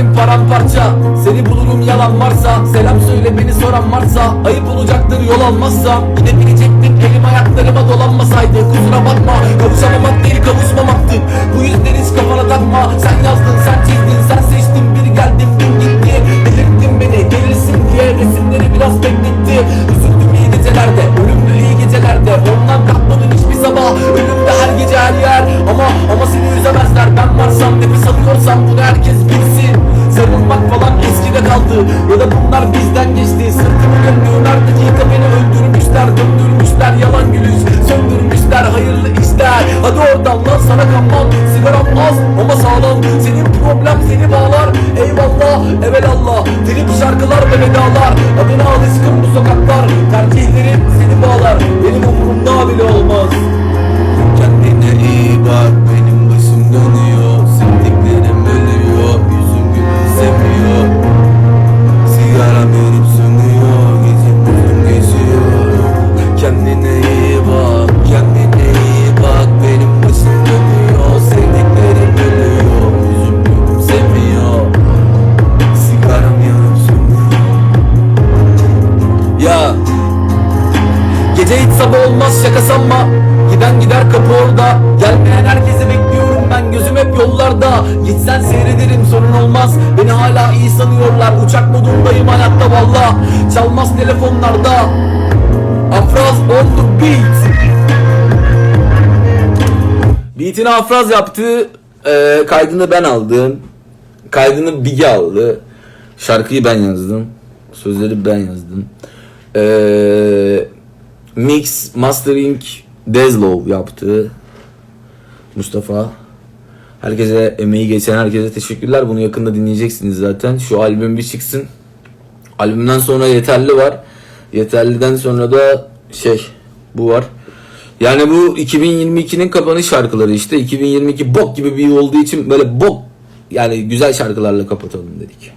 kalbim paramparça. Seni bulurum yalan varsa Selam söyle beni soran varsa Ayıp olacaktır yol almazsa. Gidebilecektim elim ayaklarıma dolanmasaydı Kusura bakma kavuşamamak değil kavuşmamaktı. Bu yüzden hiç kafana takma. Sen yazdın sen çizdin sen seçtin. Bir geldim dün gitti. Delirttin beni gelirsin diye resimleri biraz bekletti. Üzüldüm iyi gecelerde ölümlü iyi gecelerde. Ondan kalkmadım hiçbir sabah. Ölümde her gece her yer kaldı Ya da bunlar bizden geçti. Sırtımı döndüğüm her dakika beni. Öldürmüşler Döndürmüşler yalan gülüş. Söndürmüşler hayırlı işler. Hadi oradan lan sana kanmam. Sigaram az ama sağlam. Senin problem seni bağlar. Eyvallah evelallah. Trip şarkılar ve vedalar. Adına alışkın bu sokaklar. Tercihlerim seni bağlar. Benim umurumda bile olmaz olmaz şaka sanma Giden gider kapı orada. Gelmeyen herkesi bekliyorum ben. Gözüm hep yollarda. Gitsen seyrederim sorun olmaz. Beni hala iyi sanıyorlar. Uçak modundayım hayatta valla Çalmaz telefonlarda. Afraz on the beat. Beatini Afraz yaptı. Ee, Kaydını ben aldım. Kaydını Bigi aldı. Şarkıyı ben yazdım. Sözleri ben yazdım. Ee, Mix Mastering Dezlov yaptı Mustafa Herkese emeği geçen herkese teşekkürler. Bunu yakında dinleyeceksiniz zaten. Şu albüm bir çıksın. Albümden sonra yeterli var. Yeterliden sonra da şey bu var. Yani bu 2022'nin kapanış şarkıları işte. 2022 bok gibi bir yıl olduğu için böyle bok yani güzel şarkılarla kapatalım dedik.